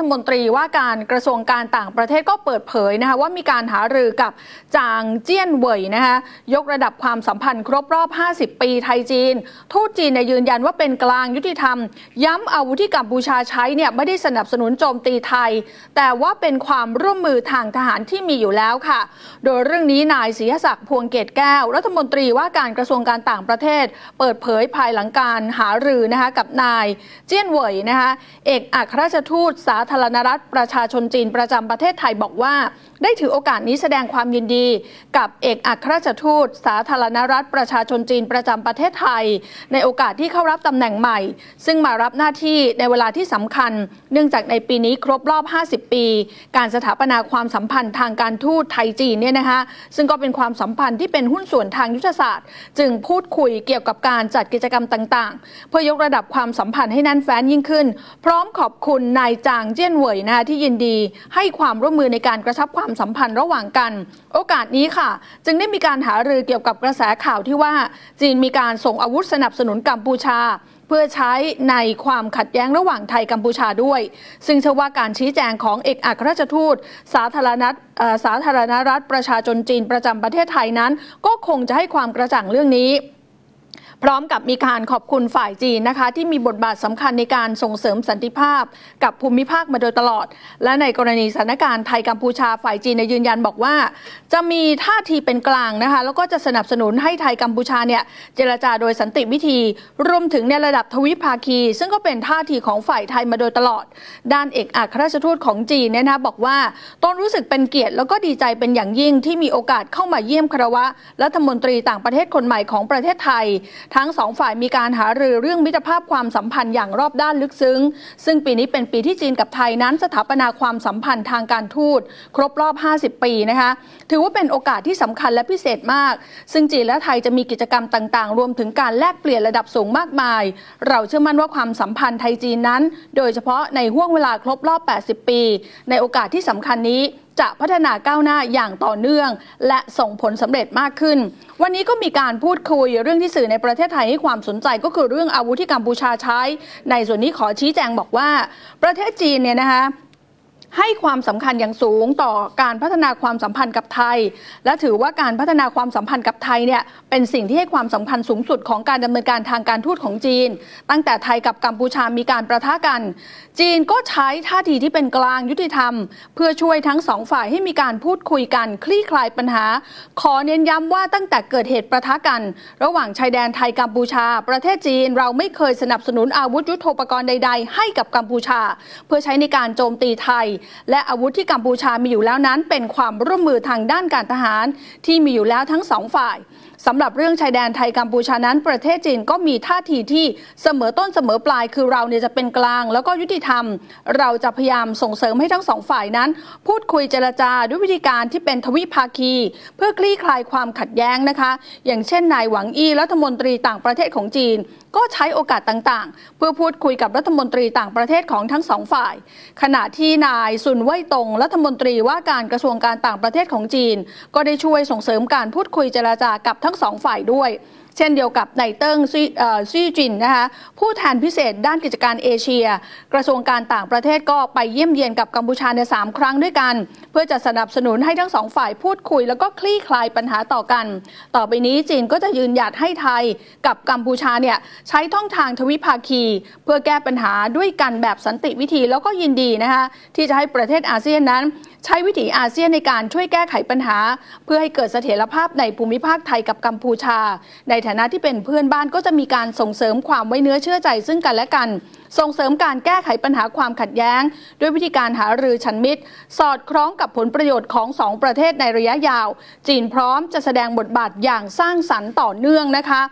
ฐมนตรีว่าการกระทรวงการต่างประเทศก็เปิดเผยนะคะว่ามีการหารือกับจางเจี้ยนเหวยนะคะยกระดับความสัมพันธ์ครบรอบ 50 ปีไทยจีน ทูตจีนยยืนยันว่าเป็นกลางยุติธรรม ย้ำอาวุธที่กัมพูชาใช้เนี่ยไม่ได้สนับสนุนโจมตีไทย แต่ว่าเป็นความร่วมมือทางทหารที่มีอยู่แล้วค่ะ โดยเรื่องนี้นายศรีศักดิ์พวงเกตแก้ว รัฐมนตรีว่าการกระทรวงการต่างประเทศ เปิดเผยภายหลังการหารือนะคะกับนายเจี้ยนเหวยนะคะเอกอัครราชทูตสาธารณรัฐประชาชนจีนประจำประเทศไทยบอกว่า ได้ถือโอกาสนี้แสดงความยินดี กับเอกอัครราชทูต สาธารณรัฐประชาชนจีนประจำประเทศไทย ในโอกาสที่เข้ารับตำแหน่งใหม่ ซึ่งมารับหน้าที่ในเวลาที่สำคัญ เนื่องจากในปีนี้ครบรอบ 50 ปี การสถาปนาความสัมพันธ์ทางการทูตไทยจีนเนี่ยนะคะซึ่งก็เป็นความสัมพันธ์ที่เป็นหุ้นส่วนทางยุทธศาสตร์ จึงพูดคุยเกี่ยวกับการจัดกิจกรรมต่าง ๆ เพื่อยกระดับความสัมพันธ์ให้แน่นแฟ้นยิ่งขึ้น พร้อมขอบคุณนายจางจียนเหวยนะคะที่ยินดีให้ความร่วมมือในการกระชับความสัมพันธ์ระหว่างกัน โอกาสนี้ค่ะ จึงได้มีการหารือเกี่ยวกับกระแสข่าวที่ว่า จีนมีการส่งอาวุธสนับสนุนกัมพูชาเพื่อใช้ในความขัดแย้งระหว่างไทยกัมพูชาด้วย ซึ่งเชื่อว่าการชี้แจงของเอกอัครราชทูต สาธารณสาธารณรัฐประชาชนจีนประจำประเทศไทยนั้น ก็คงจะให้ความกระจ่างเรื่องนี้ พร้อมกับมีการขอบคุณฝ่ายจีนนะคะ ที่มีบทบาทสำคัญในการส่งเสริมสันติภาพ กับภูมิภาคมาโดยตลอด และในกรณีสถานการณ์ไทยกัมพูชาฝ่ายจีนในยยืนยันบอกว่า จะมีท่าทีเป็นกลางนะคะ แล้วก็จะสนับสนุนให้ไทยกัมพูชาเนี่ยเจรจาโดยสันติวิธีรวมถึงในระดับทวิภาคี ซึ่งก็เป็นท่าทีของฝ่ายไทยมาโดยตลอด ด้านเอกอัครราชทูตของจีนเนี่ยนะบอกว่าตนรู้สึกเป็นเกียรติแล้วก็ดีใจเป็นอย่างยิ่งที่มีโอกาสเข้ามาเยี่ยมคารวะรัฐมนตรีต่างประเทศคนใหม่ของประเทศไทยทั้งสองฝ่ายมีการหารือเรื่องมิตรภาพความสัมพันธ์อย่างรอบด้านลึกซึ้ง ซึ่งปีนี้เป็นปีที่จีนกับไทยนั้นสถาปนาความสัมพันธ์ทางการทูต ครบรอบ 50 ปีนะคะถือว่าเป็นโอกาสที่สำคัญและพิเศษมาก ซึ่งจีนและไทยจะมีกิจกรรมต่างๆ รวมถึงการแลกเปลี่ยนระดับสูงมากมาย เราเชื่อมั่นว่าความสัมพันธ์ไทยจีนนั้น โดยเฉพาะในห่วงเวลาครบรอบ 80 ปี ในโอกาสที่สำคัญนี้จะพัฒนาก้าวหน้าอย่างต่อเนื่อง และส่งผลสำเร็จมากขึ้น วันนี้ก็มีการพูดคุยเรื่องที่สื่อในประเทศไทยให้ความสนใจก็คือเรื่องอาวุธที่กัมพูชาใช้ ในส่วนนี้ขอชี้แจงบอกว่า ประเทศจีนเนี่ยนะคะ ให้ความสำคัญอย่างสูงต่อการพัฒนาความสัมพันธ์กับไทย และถือว่าการพัฒนาความสัมพันธ์กับไทยเนี่ยเป็นสิ่งที่ให้ความสำคัญสูงสุดของการดำเนินการทางการทูตของจีน ตั้งแต่ไทยกับกัมพูชามีการประทะกัน จีนก็ใช้ท่าทีที่เป็นกลางยุติธรรม เพื่อช่วยทั้งสองฝ่ายให้มีการพูดคุยกันคลี่คลายปัญหา ขอเน้นย้ำว่าตั้งแต่เกิดเหตุประทะกัน ระหว่างชายแดนไทยกัมพูชา ประเทศจีนเราไม่เคยสนับสนุนอาวุธยุโทโธปกรณ์ใด ๆ ให้กับกัมพูชา เพื่อใช้ในการโจมตีไทยและอาวุธที่กัมพูชามีอยู่แล้วนั้น เป็นความร่วมมือทางด้านการทหาร ที่มีอยู่แล้วทั้งสองฝ่ายสำหรับเรื่องชายแดนไทยกัมพูชานั้น ประเทศจีนก็มีท่าทีที่เสมอต้นเสมอปลาย คือเราเนี่ยจะเป็นกลาง แล้วก็ยุติธรรม เราจะพยายามส่งเสริมให้ทั้งสองฝ่ายนั้น พูดคุยเจรจาด้วยวิธีการที่เป็นทวิภาคี เพื่อคลี่คลายความขัดแย้งนะคะ อย่างเช่นนายหวังอี้รัฐมนตรีต่างประเทศของจีนก็ใช้โอกาสต่างๆ เพื่อพูดคุยกับรัฐมนตรีต่างประเทศของทั้งสองฝ่าย ขณะที่นายซุนไว่ยตงรัฐมนตรีว่าการกระทรวงการต่างประเทศของจีน ก็ได้ช่วยส่งเสริมการพูดคุยเจรจากับทั้งสองฝ่ายด้วย ช่นเดียวกับนายเติ้งซี่เอ่อซี่จินนะคะผู้แทนพิเศษด้านกิจการเอเชีย กระทรวงการต่างประเทศก็ไปเยี่ยมเยียนกับกัมพูชาในสามครั้งด้วยกัน เพื่อจะสนับสนุนให้ทั้งสองฝ่ายพูดคุย แล้วก็คลี่คลายปัญหาต่อกัน ต่อไปนี้จีนก็จะยืนหยัดให้ไทยกับกัมพูชาเนี่ยใช้ท่องทางทวิภาคี เพื่อแก้ปัญหาด้วยกันแบบสันติวิธีแล้วก็ยินดีนะคะที่จะให้ประเทศอาเซียนนั้น ใช้วิถีอาเซียนในการช่วยแก้ไขปัญหา เพื่อให้เกิดเสถียรภาพในภูมิภาคไทยกับกัมพูชาในฐานะที่เป็นเพื่อนบ้านก็จะมีการส่งเสริมความไว้เนื้อเชื่อใจซึ่งกันและกัน ส่งเสริมการแก้ไขปัญหาความขัดแย้ง ด้วยวิธีการหารือชันมิตร สอดคล้องกับผลประโยชน์ของสองประเทศในระยะยาว จีนพร้อมจะแสดงบทบาทอย่างสร้างสรรค์ต่อเนื่องนะคะ